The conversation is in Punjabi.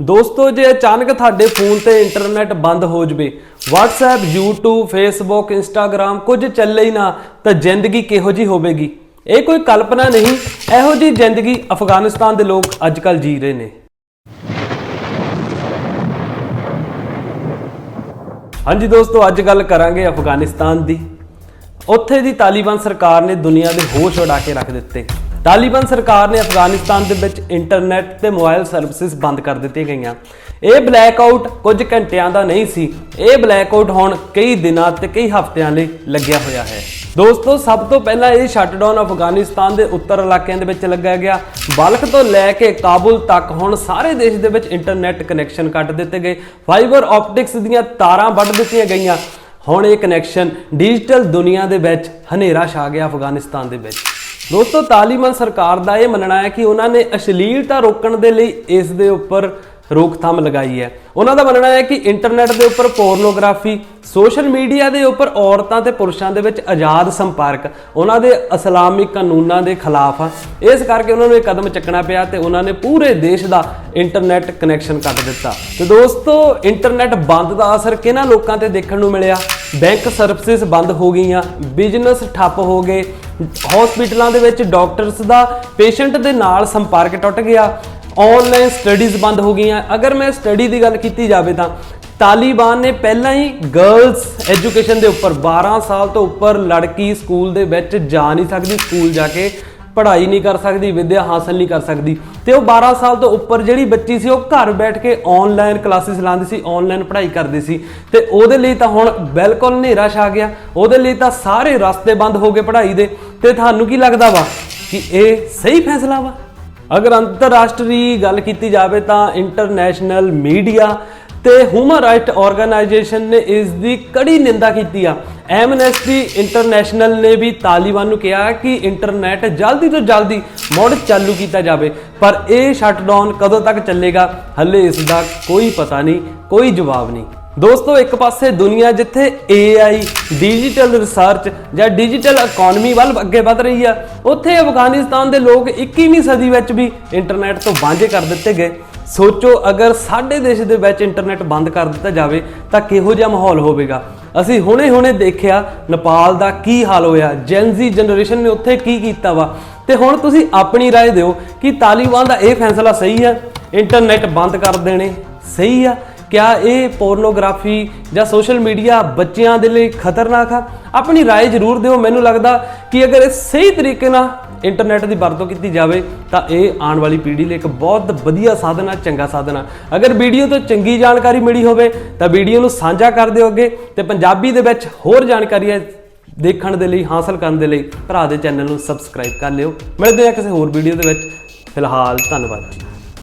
ਦੋਸਤੋ, ਜੇ ਅਚਾਨਕ ਤੁਹਾਡੇ ਫੋਨ ਤੇ ਇੰਟਰਨੈਟ ਬੰਦ ਹੋ ਜਵੇ, WhatsApp, YouTube, Facebook, Instagram ਕੁਝ ਚੱਲੇ ਹੀ ਨਾ, ਤਾਂ ਜ਼ਿੰਦਗੀ ਕਿਹੋ ਜੀ ਹੋਵੇਗੀ? ਇਹ ਕੋਈ ਕਲਪਨਾ ਨਹੀਂ, ਇਹੋ ਜੀ ਜ਼ਿੰਦਗੀ ਅਫਗਾਨਿਸਤਾਨ ਦੇ ਲੋਕ ਅੱਜਕੱਲ ਜੀ ਰਹੇ ਨੇ। ਹਾਂਜੀ ਦੋਸਤੋ, ਅੱਜ ਗੱਲ ਕਰਾਂਗੇ ਅਫਗਾਨਿਸਤਾਨ ਦੀ। ਉੱਥੇ ਦੀ ਤਾਲਿਬਾਨ ਸਰਕਾਰ ਨੇ ਦੁਨੀਆ ਦੇ ਹੋਸ਼ ਉਡਾ ਕੇ ਰੱਖ ਦਿੱਤੇ। ਤਾਲਿਬਾਨ ਸਰਕਾਰ ਨੇ ਅਫਗਾਨਿਸਤਾਨ ਦੇ ਵਿੱਚ ਇੰਟਰਨੈਟ ਤੇ ਮੋਬਾਈਲ ਸਰਵਿਸਿਜ਼ ਬੰਦ ਕਰ ਦਿੱਤੀਆਂ ਗਈਆਂ। ਇਹ ਬਲੈਕਆਊਟ ਕੁਝ ਘੰਟਿਆਂ ਦਾ ਨਹੀਂ ਸੀ। ਇਹ ਬਲੈਕਆਊਟ ਹੁਣ ਕਈ ਦਿਨਾਂ ਤੇ ਕਈ ਹਫ਼ਤਿਆਂ ਲਈ ਲੱਗਿਆ ਹੋਇਆ ਹੈ। ਦੋਸਤੋ, ਸਭ ਤੋਂ ਪਹਿਲਾਂ ਇਹ ਸ਼ਟਡਾਊਨ ਅਫਗਾਨਿਸਤਾਨ ਦੇ ਉੱਤਰ ਇਲਾਕਿਆਂ ਦੇ ਵਿੱਚ ਲੱਗਾ ਗਿਆ। ਬਲਖ ਤੋਂ ਲੈ ਕੇ ਕਾਬੁਲ ਤੱਕ ਹੁਣ ਸਾਰੇ ਦੇਸ਼ ਦੇ ਵਿੱਚ ਇੰਟਰਨੈਟ ਕਨੈਕਸ਼ਨ ਕੱਟ ਦਿੱਤੇ ਗਏ। ਫਾਈਬਰ ਆਪਟਿਕਸ ਦੀਆਂ ਤਾਰਾਂ ਵੱਢ ਦਿੱਤੀਆਂ ਗਈਆਂ। ਹੁਣ ਇਹ ਕਨੈਕਸ਼ਨ ਡਿਜੀਟਲ ਦੁਨੀਆ ਦੇ ਵਿੱਚ ਹਨੇਰਾ ਛਾ ਗਿਆ ਅਫਗਾਨਿਸਤਾਨ ਦੇ ਵਿੱਚ। ਦੋਸਤੋ ਤਾਲਿਬਾਨ ਸਰਕਾਰ ਦਾ ਇਹ ਮੰਨਣਾ ਹੈ ਕਿ ਉਹਨਾਂ ਨੇ ਅਸ਼ਲੀਲਤਾ ਰੋਕਣ ਦੇ ਲਈ ਇਸ ਦੇ ਉੱਪਰ ਰੋਕਥਾਮ ਲਗਾਈ ਹੈ। ਉਹਨਾਂ ਦਾ ਮੰਨਣਾ ਹੈ ਕਿ ਇੰਟਰਨੈਟ ਦੇ ਉੱਪਰ ਪੋਰਨੋਗ੍ਰਾਫੀ, ਸੋਸ਼ਲ ਮੀਡੀਆ ਦੇ ਉੱਪਰ ਔਰਤਾਂ ਤੇ ਪੁਰਸ਼ਾਂ ਦੇ ਵਿੱਚ ਆਜ਼ਾਦ ਸੰਪਰਕ, ਉਹਨਾਂ ਦੇ ਇਸਲਾਮਿਕ ਕਾਨੂੰਨਾਂ ਦੇ ਖਿਲਾਫ ਆ ਇਸ ਕਰਕੇ ਉਹਨਾਂ ਨੂੰ ਇਹ ਕਦਮ ਚੱਕਣਾ ਪਿਆ ਤੇ ਉਹਨਾਂ ਨੇ ਪੂਰੇ ਦੇਸ਼ ਦਾ ਇੰਟਰਨੈਟ ਕਨੈਕਸ਼ਨ ਕੱਟ ਦਿੱਤਾ। ਤੇ ਦੋਸਤੋ, ਇੰਟਰਨੈਟ ਬੰਦ ਦਾ ਅਸਰ ਕਿਹਨਾਂ ਲੋਕਾਂ ਤੇ ਦੇਖਣ ਨੂੰ ਮਿਲਿਆ? ਬੈਂਕ ਸਰਵਿਸਿਜ਼ ਬੰਦ ਹੋ ਗਈਆਂ, ਬਿਜ਼ਨਸ ਠੱਪ ਹੋ ਗਏ ਹਸਪੀਟਲਾਂ ਦੇ ਵਿੱਚ ਡਾਕਟਰਸ ਦਾ ਪੇਸ਼ੈਂਟ ਦੇ ਨਾਲ ਸੰਪਰਕ ਟੁੱਟ ਗਿਆ। ਆਨਲਾਈਨ ਸਟੱਡੀਜ਼ ਬੰਦ ਹੋ ਗਈਆਂ। ਅਗਰ ਮੈਂ ਸਟੱਡੀ ਦੀ ਗੱਲ ਕੀਤੀ ਜਾਵੇ ਤਾਂ ਤਾਲਿਬਾਨ ਨੇ ਪਹਿਲਾਂ ਹੀ ਗਰਲਸ ਐਜੂਕੇਸ਼ਨ ਦੇ ਉੱਪਰ 12 ਸਾਲ ਤੋਂ ਉੱਪਰ ਲੜਕੀ ਸਕੂਲ ਦੇ ਵਿੱਚ ਜਾ ਨਹੀਂ ਸਕਦੀ, ਸਕੂਲ ਜਾ ਕੇ ਪੜ੍ਹਾਈ ਨਹੀਂ ਕਰ ਸਕਦੀ, ਵਿੱਦਿਆ ਹਾਸਲ ਨਹੀਂ ਕਰ ਸਕਦੀ। ਤੇ ਉਹ 12 ਸਾਲ ਤੋਂ ਉੱਪਰ ਜਿਹੜੀ ਬੱਚੀ ਸੀ, ਉਹ ਘਰ ਬੈਠ ਕੇ ਆਨਲਾਈਨ ਕਲਾਸਿਸ ਲਾਉਂਦੀ ਸੀ ਆਨਲਾਈਨ ਪੜ੍ਹਾਈ ਕਰਦੀ ਸੀ। ਤੇ ਉਹਦੇ ਲਈ ਤਾਂ ਹੁਣ ਬਿਲਕੁਲ ਹਨੇਰਾ ਛਾ ਗਿਆ। ਉਹਦੇ ਲਈ ਤਾਂ ਸਾਰੇ ਰਸਤੇ ਬੰਦ ਹੋ ਗਏ ਪੜ੍ਹਾਈ ਦੇ। ਤੇ ਤੁਹਾਨੂੰ ਕੀ ਲੱਗਦਾ ਵਾ ਕਿ ਇਹ ਸਹੀ ਫੈਸਲਾ ਵਾ? ਅਗਰ ਅੰਤਰਰਾਸ਼ਟਰੀ ਗੱਲ ਕੀਤੀ ਜਾਵੇ ਤਾਂ ਇੰਟਰਨੈਸ਼ਨਲ ਮੀਡੀਆ ਤੇ ਹਿਊਮਨ ਰਾਈਟ ਆਰਗੇਨਾਈਜੇਸ਼ਨ ਨੇ ਇਸ ਦੀ ਕੜੀ ਨਿੰਦਾ ਕੀਤੀ ਆ। ਐਮਨੈਸਟੀ ਇੰਟਰਨੈਸ਼ਨਲ ਨੇ ਵੀ ਤਾਲਿਬਾਨ ਨੂੰ ਕਿਹਾ ਕਿ ਇੰਟਰਨੈਟ ਜਲਦੀ ਤੋਂ ਜਲਦੀ ਮੁੜ ਚਾਲੂ ਕੀਤਾ ਜਾਵੇ, ਪਰ ਇਹ ਸ਼ਟਡਾਊਨ ਕਦੋਂ ਤੱਕ ਚੱਲੇਗਾ, ਹੱਲੇ ਇਸ ਦਾ ਕੋਈ ਪਤਾ ਨਹੀਂ, ਕੋਈ ਜਵਾਬ ਨਹੀਂ। ਦੋਸਤੋ, ਇੱਕ ਪਾਸੇ ਦੁਨੀਆ ਜਿੱਥੇ AI ਡਿਜੀਟਲ ਰਿਸਰਚ ਜਾਂ ਡਿਜੀਟਲ ਇਕਨੋਮੀ ਵੱਲ ਅੱਗੇ ਵਧ ਰਹੀ ਆ, ਉੱਥੇ ਅਫਗਾਨਿਸਤਾਨ ਦੇ ਲੋਕ 21ਵੀਂ ਸਦੀ ਵਿੱਚ ਵੀ ਇੰਟਰਨੈਟ ਤੋਂ ਵਾਂਝੇ ਕਰ ਦਿੱਤੇ ਗਏ। ਸੋਚੋ, ਅਗਰ ਸਾਡੇ ਦੇਸ਼ ਦੇ ਵਿੱਚ ਇੰਟਰਨੈਟ ਬੰਦ ਕਰ ਦਿੱਤਾ ਜਾਵੇ, ਤਾਂ ਕਿਹੋ ਜਿਹਾ ਮਾਹੌਲ ਹੋਵੇਗਾ? ਅਸੀਂ ਹੁਣੇ-ਹੁਣੇ ਦੇਖਿਆ ਨੇਪਾਲ ਦਾ ਕੀ ਹਾਲ ਹੋਇਆ ਜੈਨਜ਼ੀ ਜਨਰੇਸ਼ਨ ਨੇ ਉੱਥੇ ਕੀ ਕੀਤਾ ਵਾ ਤੇ ਹੁਣ ਤੁਸੀਂ ਆਪਣੀ رائے ਦਿਓ ਕਿ ਤਾਲਿਬਾਨ ਦਾ ਇਹ ਫੈਸਲਾ ਸਹੀ ਹੈ ਇੰਟਰਨੈਟ ਬੰਦ ਕਰ ਦੇਣੇ ਸਹੀ ਆ ਕਿਆ ਇਹ ਪੋਰਨੋਗ੍ਰਾਫੀ ਜਾਂ ਸੋਸ਼ਲ ਮੀਡੀਆ ਬੱਚਿਆਂ ਦੇ ਲਈ ਖਤਰਨਾਕ ਆ ਆਪਣੀ رائے ਜ਼ਰੂਰ ਦਿਓ ਮੈਨੂੰ ਲੱਗਦਾ ਕਿ ਅਗਰ ਇਹ ਸਹੀ ਤਰੀਕੇ ਨਾਲ ਇੰਟਰਨੈਟ ਦੀ ਵਰਤੋਂ ਕੀਤੀ ਜਾਵੇ ਤਾਂ ਇਹ ਆਉਣ ਵਾਲੀ ਪੀੜ੍ਹੀ ਲਈ ਇੱਕ ਬਹੁਤ ਵਧੀਆ ਸਾਧਨ ਆ, ਚੰਗਾ ਸਾਧਨ ਆ। ਅਗਰ ਵੀਡੀਓ ਤੋਂ ਚੰਗੀ ਜਾਣਕਾਰੀ ਮਿਲੀ ਹੋਵੇ ਤਾਂ ਵੀਡੀਓ ਨੂੰ ਸਾਂਝਾ ਕਰ ਦਿਓ ਅੱਗੇ ਤੇ ਪੰਜਾਬੀ ਦੇ ਵਿੱਚ ਹੋਰ ਜਾਣਕਾਰੀਆਂ ਦੇਖਣ ਦੇ ਲਈ, ਹਾਸਲ ਕਰਨ ਦੇ ਲਈ ਭਰਾ ਦੇ ਚੈਨਲ ਨੂੰ ਸਬਸਕ੍ਰਾਈਬ ਕਰ ਲਿਓ। ਮਿਲਦੇ ਆ ਕਿਸੇ ਹੋਰ ਵੀਡੀਓ ਦੇ ਵਿੱਚ। ਫਿਲਹਾਲ ਧੰਨਵਾਦ।